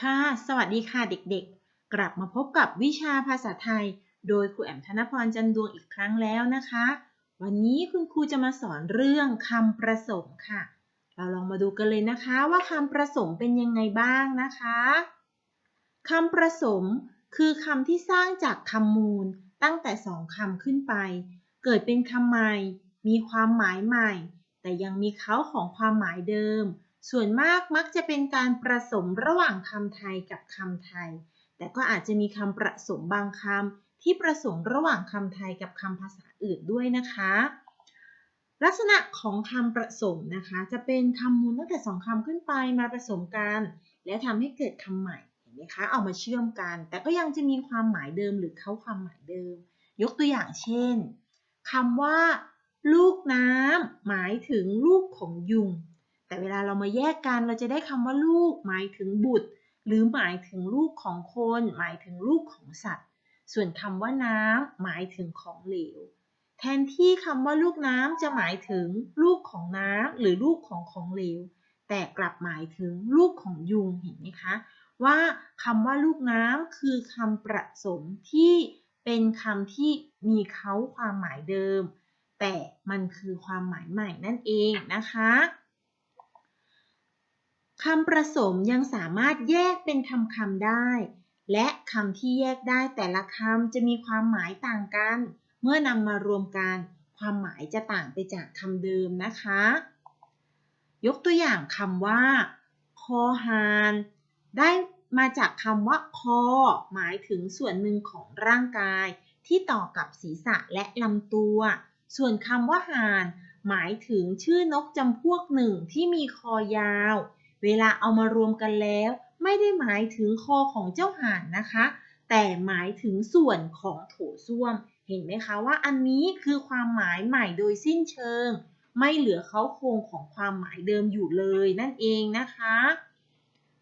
ค่ะ สวัสดีค่ะเด็กๆ กลับมาพบกับวิชาภาษาไทย โดยครูแอมธนพรจันดวงอีกครั้งแล้วนะคะ วันนี้คุณครูจะมาสอนเรื่องคำประสมค่ะ เราลองมาดูกันเลยนะคะว่าคำประสมเป็นยังไงบ้างนะคะคำประสมคือคำที่สร้างจากคำมูลตั้งแต่สองคำขึ้นไป เกิดเป็นคำใหม่ มีความหมายใหม่ แต่ยังมีเขาของความหมายเดิม ส่วนมากมักจะเป็นการประสมระหว่างคำไทยกับคำไทย แต่ก็อาจจะมีคำประสมบางคำที่ประสมระหว่างคำไทยกับคำภาษาอื่นด้วยนะคะ ลักษณะของคำประสมนะคะ จะเป็นคำมูลตั้งแต่สองคำขึ้นไปมาผสมกัน และทำให้เกิดคำใหม่เห็นไหมคะเอามาเชื่อมกัน แต่ก็ยังจะมีความหมายเดิมหรือเข้าความหมายเดิม ยกตัวอย่างเช่นคำว่า ลูกน้ำหมายถึงลูกของยุง แต่เวลาเรามาแยกกันเราจะได้คำว่าลูก หมายถึงบุตร หรือหมายถึงลูกของคน หมายถึงลูกของสัตว์ ส่วนคำว่าน้ำหมายถึงของเหลว แทนที่คำว่าลูกน้ำจะหมายถึงลูกของน้ำหรือลูกของของเหลว แต่กลับหมายถึงลูกของยุงเห็นไหมคะว่าคำว่าลูกน้ำคือคำประสมที่เป็นคำที่มีเขาความหมายเดิม แต่มันคือความหมายใหม่นั่นเองนะคะ คำประสมยังสามารถแยกเป็นคำคำได้ และคำที่แยกได้แต่ละคำจะมีความหมายต่างกัน เมื่อนำมารวมกัน ความหมายจะต่างไปจากคำเดิมนะคะ ยกตัวอย่างคำว่า คอหานได้มาจากคำว่าคอ หมายถึงส่วนหนึ่งของร่างกาย ที่ต่อกับศีรษะและลำตัว ส่วนคำว่าหานหมายถึงชื่อนกจำพวกหนึ่งที่มีคอยาว เวลาเอามารวมกันแล้ว ไม่ได้หมายถึงคอของเจ้าห่านนะคะ แต่หมายถึงส่วนของโถส้วม เห็นไหมคะว่าอันนี้คือความหมายใหม่โดยสิ้นเชิง ไม่เหลือเขาโครงของความหมายเดิมอยู่เลยนั่นเองนะคะ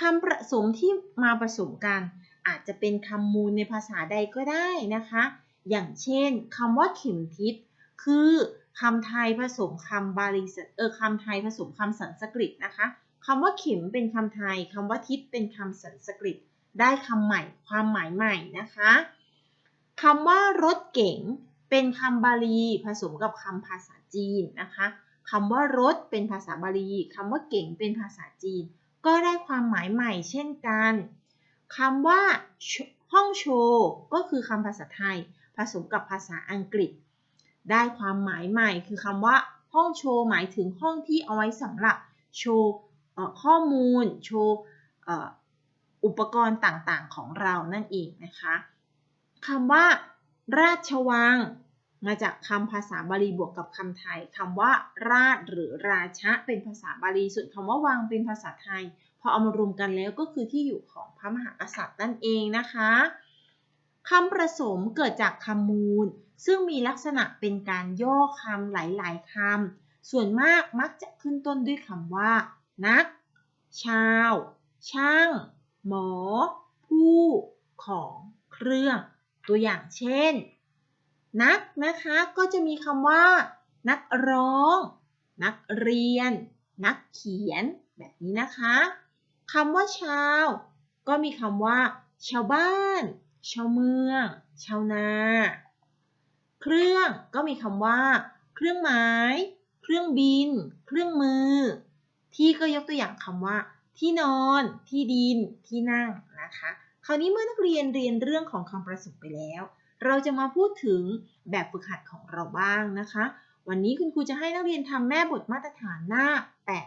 คำประสมที่มาผสมกัน อาจจะเป็นคำมูลในภาษาใดก็ได้นะคะ อย่างเช่นคำว่าเข็มทิศคือคำไทยผสมคำบาลีเออคำไทยผสมคำสันสกฤตนะคะ คำว่าเข็มเป็นคำไทยคำว่าทิศเป็นคำสันสกฤต ได้คำใหม่ ความหมายใหม่นะคะคำว่ารถเก๋งเป็นคำบาลีผสมกับคำภาษาจีนนะคะคำว่ารถเป็นภาษาบาลีคำว่าเก๋งเป็นภาษาจีน ก็ได้ความหมายใหม่เช่นกันคำว่าห้องโชว์ก็คือคำภาษาไทย ผสมกับภาษาอังกฤษ ได้ความหมายใหม่ คือคำว่า ห้องโชว์หมายถึงห้องที่เอาไว้สำหรับโชว์ ข้อมูลโชว์อุปกรณ์ต่างๆของเรานั่นเองนะคะคำว่าราชวัง มาจากคำภาษาบาลีบวกกับคำไทยคำว่า ราชหรือราชะเป็นภาษาบาลีส่วนคำว่าวังเป็นภาษาไทยพอเอามารวมกันแล้วก็คือที่อยู่ของพระมหากษัตริย์นั่นเองนะคะคำประสมเกิดจากคำมูล ซึ่งมีลักษณะเป็นการย่อคำหลายๆคำส่วนมากมักจะขึ้นต้นด้วยคำว่า นัก ชาว ช่าง หมอ ผู้ ของเครื่อง ตัวอย่างเช่น นักนะคะก็จะมีคำว่า นักร้อง นักเรียน นักเขียน แบบนี้นะคะคำว่าชาว ก็มีคำว่า ชาวบ้าน ชาวเมือง ชาวนา เครื่องก็มีคำว่า เครื่องหมาย เครื่องบิน เครื่องมือ ที่ก็ยกตัวอย่างคำว่า ที่นอน ที่ดิน ที่นั่งนะคะ คราวนี้เมื่อนักเรียนเรียนเรื่องของคำประสบไปแล้ว เราจะมาพูดถึงแบบฝึกหัดของเราบ้างนะคะ วันนี้คุณครูจะให้นักเรียนทำแม่บทมาตรฐานหน้า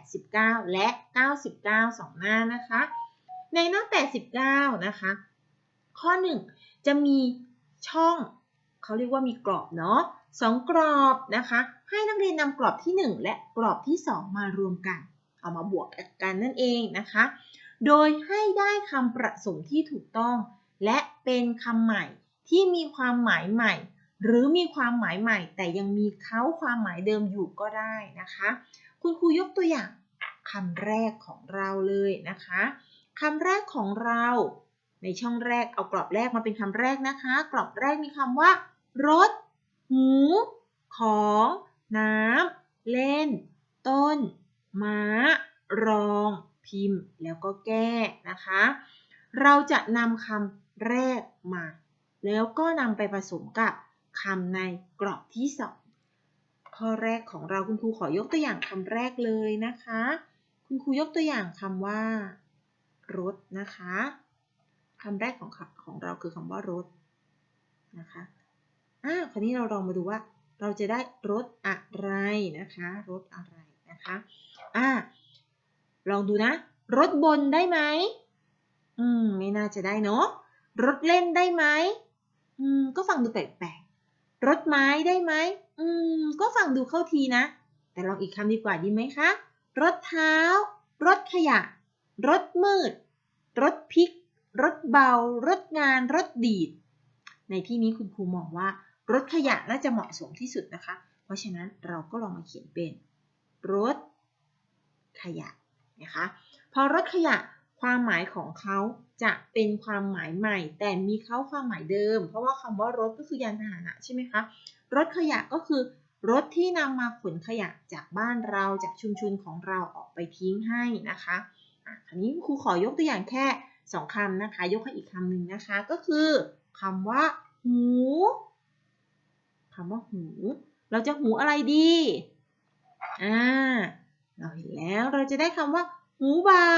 89 และ 99 2 หน้านะคะ ในหน้า 89 นะคะ ข้อ 1 จะมีช่องเขาเรียกว่ามีกรอบเนาะสองกรอบนะคะ ให้นักเรียนนำกรอบที่ 1 และกรอบที่ 2 มารวมกัน เอามาบวกกันนั่นเองนะคะ โดยให้ได้คำประสมที่ถูกต้อง และเป็นคำใหม่ที่มีความหมายใหม่ หรือมีความหมายใหม่ แต่ยังมีเขาความหมายเดิมอยู่ก็ได้นะคะ คุณครูยกตัวอย่างคำแรกของเราเลยนะคะคำแรกของเราในช่องแรกเอากรอบแรกมาเป็นคำแรกนะคะ กรอบแรกมีคำว่า รถ หู ของ น้ำ เล่น ต้น ม้ารองพิมพ์ แล้วก็แก้นะคะ เราจะนำคำแรกมา แล้วก็นำไปผสมกับคำในกรอบที่สองข้อแรกของเราคุณครูขอยกตัวอย่างคำแรกเลยนะคะ คุณครูยกตัวอย่างคำว่า รถนะคะคำแรกของของเราคือคำว่ารถนะคะอ่าคราวนี้เราลองมาดูว่า เราจะได้รถอะไรนะคะ รถอะไร นะคะอ่าลองดูนะ รถบนได้ไหมอืม ไม่น่าจะได้เนาะรถเล่นได้ไหมอืม ก็ฟังดูแปลกๆรถไม้ได้ไหมอืม ก็ฟังดูเข้าทีนะ แต่ลองอีกคำดีกว่าดีไหมคะ รถเท้า รถขยะ รถมืด รถพลิก รถเบา รถงาน รถดีด ในที่นี้คุณครูมองว่า รถขยะน่าจะเหมาะสมที่สุดนะคะ เพราะฉะนั้นเราก็ลองมาเขียนเป็น รถขยะนะคะ พอรถขยะความหมายของเขาจะเป็นความหมายใหม่ แต่มีเขาความหมายเดิม เพราะว่าคำว่ารถก็คือยานพาหนะใช่ไหมคะรถขยะก็คือ รถที่นำมาขนขยะจากบ้านเราจากชุมชนของเราออกไปทิ้งให้นะคะอะคราวนี้ครูขอยกตัวอย่างแค่สองคำนะคะ ยกให้อีกคำหนึ่งนะคะ ก็คือคำว่า หูคำว่าหู เราจะหูอะไรดี อ่าเราเห็นแล้วเราจะได้คำว่า หูเบา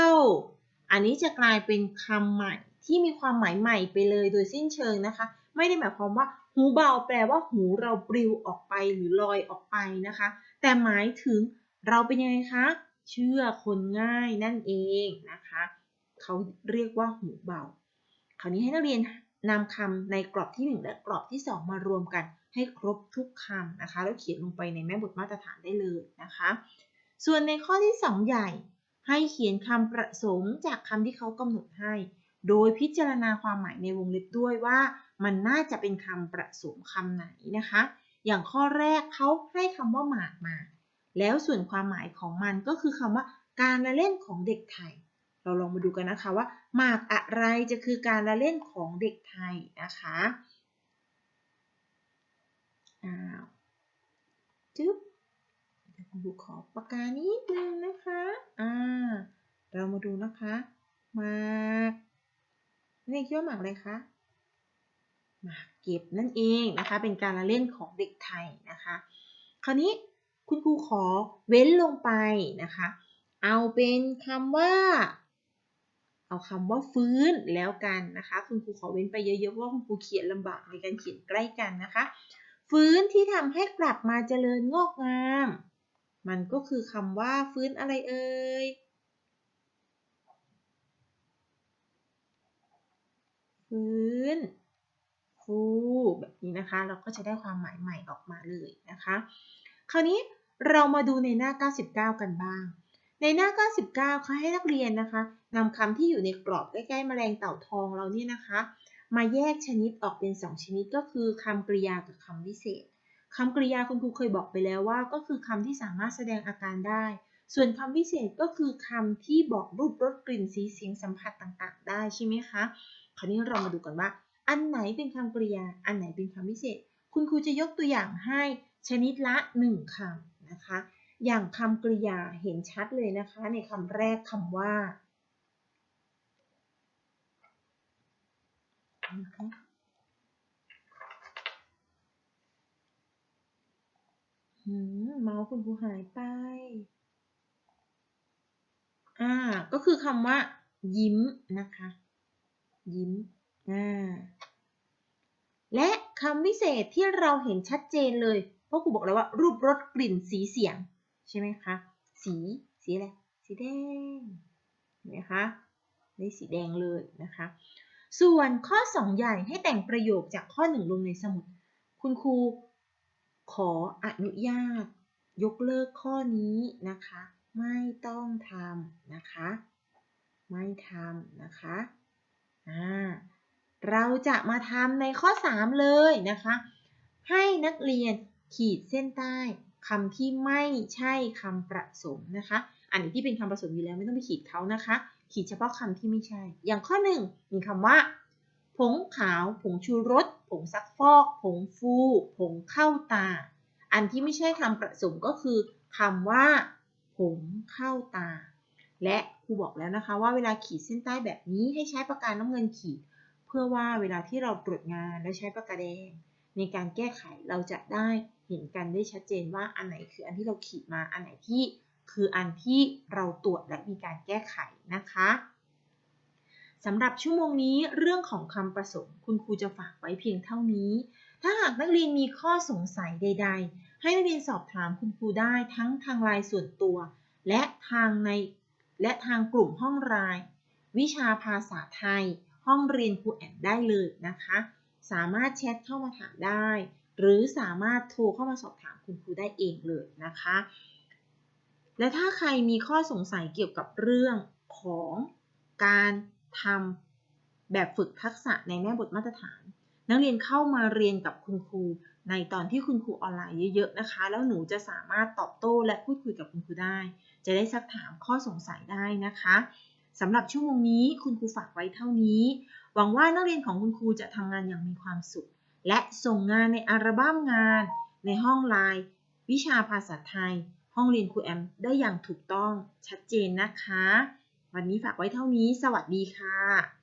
อันนี้จะกลายเป็นคำใหม่ที่มีความหมายใหม่ไปเลยโดยสิ้นเชิงนะคะ ไม่ได้หมายความว่า หูเบาแปลว่าหูเราปลิวออกไปหรือลอยออกไปนะคะ แต่หมายถึงเราเป็นยังไงคะ เชื่อคนง่ายนั่นเองนะคะ เขาเรียกว่าหูเบา คราวนี้ให้นักเรียนนำคำในกรอบที่ 1 และกรอบที่ 2 มารวมกัน ให้ครบทุกคำนะคะ แล้วเขียนลงไปในแม่บทมาตรฐานได้เลยนะคะ ส่วนในข้อที่ 2 ใหญ่ ให้เขียนคำประสมจากคำที่เขากำหนดให้ โดยพิจารณาความหมายในวงเล็บด้วยว่ามันน่าจะเป็นคำประสมคำไหนนะคะ อย่างข้อแรกเขาให้คำว่าหมากมา แล้วส่วนความหมายของมันก็คือคำว่าการละเล่นของเด็กไทย เราลองมาดูกันนะคะว่าหมากอะไรจะคือการละเล่นของเด็กไทยนะคะ อ้าวจึ๊บคุณครูขอปากกานิดนึงนะคะอ่าเรามาดูนะคะหมากนี่คิดว่าหมากอะไรคะหมากเก็บนั่นเองนะคะ เป็นการละเล่นของเด็กไทยนะคะ คราวนี้คุณครูขอเว้นลงไปนะคะ เอาเป็นคำว่า เอาคำว่าฟื้นแล้วกันนะคะ คุณครูขอเว้นไปเยอะๆเพราะว่าคุณครูเขียนลำบากในการเขียนใกล้กันนะคะ ฟื้นที่ทำให้กลับมาเจริญงอกงาม มันก็คือคำว่าฟื้นอะไรเอ่ย ฟื้น ฟูแบบนี้นะคะ เราก็จะได้ความหมายใหม่ออกมาเลยนะคะ คราวนี้เรามาดูในหน้า 99 กันบ้าง ในหน้า 99เขาให้นักเรียนนะคะนำคำที่อยู่ในกรอบใกล้ๆแมลงเต่าทองเราเนี่ยนะคะ มาแยกชนิดออกเป็น 2 ชนิดก็คือคำกริยากับคำวิเศษคำกริยาคุณครูเคยบอกไปแล้วว่า ก็คือคำที่สามารถแสดงอาการได้ ส่วนคำวิเศษก็คือคำที่บอกรูปรสกลิ่นสีเสียงสัมผัสต่างๆ ได้ใช่ไหมคะ คราวนี้เรามาดูกันว่า อันไหนเป็นคำกริยา อันไหนเป็นคำวิเศษ คุณครูจะยกตัวอย่างให้ชนิดละ 1คำนะคะ อย่างคำกริยาเห็นชัดเลยนะคะ ในคำแรกคำว่า เมาส์คุณครูหายไป อ่า ก็คือคำว่า ยิ้มนะคะ ยิ้ม อ่า และคำวิเศษที่เราเห็นชัดเจนเลย เพราะครูบอกแล้วว่า รูปรสกลิ่นสีเสียง ใช่ไหมคะ สี สีอะไร สีแดง เห็นไหมคะนี่สีแดงเลยนะคะ ส่วนข้อ 2 ใหญ่ให้แต่งประโยคจากข้อ 1 ลงในสมุด คุณครูขออนุญาต ยกเลิกข้อนี้นะคะ ไม่ต้องทำนะคะ ไม่ทำนะคะอ่าเราจะมาทำในข้อ 3 เลยนะคะ ให้นักเรียนขีดเส้นใต้คำที่ไม่ใช่คำประสมนะคะ อันนี้ที่เป็นคำประสมอยู่แล้วไม่ต้องไปขีดเขานะคะ ขีดเฉพาะคำที่ไม่ใช่ อย่างข้อหนึ่งมีคำว่า ผงขาว ผงชูรส ผงซักฟอก ผงฟู ผงเข้าตา อันที่ไม่ใช่คำประสมก็คือคำว่า ผงเข้าตา และครูบอกแล้วนะคะว่าเวลาขีดเส้นใต้แบบนี้ให้ใช้ปากกาน้ำเงินขีด เพื่อว่าเวลาที่เราตรวจงานแล้วใช้ปากกาแดง ในการแก้ไขเราจะได้เห็นกันได้ชัดเจนว่าอันไหนคืออันที่เราขีดมาอันไหนที่ คืออันที่เราตรวจและมีการแก้ไขนะคะสำหรับชั่วโมงนี้เรื่องของคำประสงค์ คุณครูจะฝากไว้เพียงเท่านี้ ถ้าหากนักเรียนมีข้อสงสัยใด ๆ ให้นักเรียนสอบถามคุณครูได้ทั้งทางไลน์ส่วนตัว และทางในและทางกลุ่มห้องไลน์วิชาภาษาไทย ห้องเรียนครูแอนได้เลยนะคะ สามารถแชทเข้ามาถามได้ หรือสามารถโทรเข้ามาสอบถามคุณครูได้เองเลยนะคะ และถ้าใครมีข้อสงสัยเกี่ยวกับเรื่องของการทำแบบฝึกทักษะในแม่บทมาตรฐาน นักเรียนเข้ามาเรียนกับคุณครูในตอนที่คุณครูออนไลน์เยอะๆนะคะ แล้วหนูจะสามารถตอบโต้และพูดคุยกับคุณครูได้ จะได้ซักถามข้อสงสัยได้นะคะสำหรับชั่วโมงนี้คุณครูฝากไว้เท่านี้ หวังว่านักเรียนของคุณครูจะทำงานอย่างมีความสุข และส่งงานในอัลบั้มงาน ในห้องไลน์วิชาภาษาไทย ห้องเรียนครูแอมได้อย่างถูกต้องชัดเจนนะคะ วันนี้ฝากไว้เท่านี้ สวัสดีค่ะ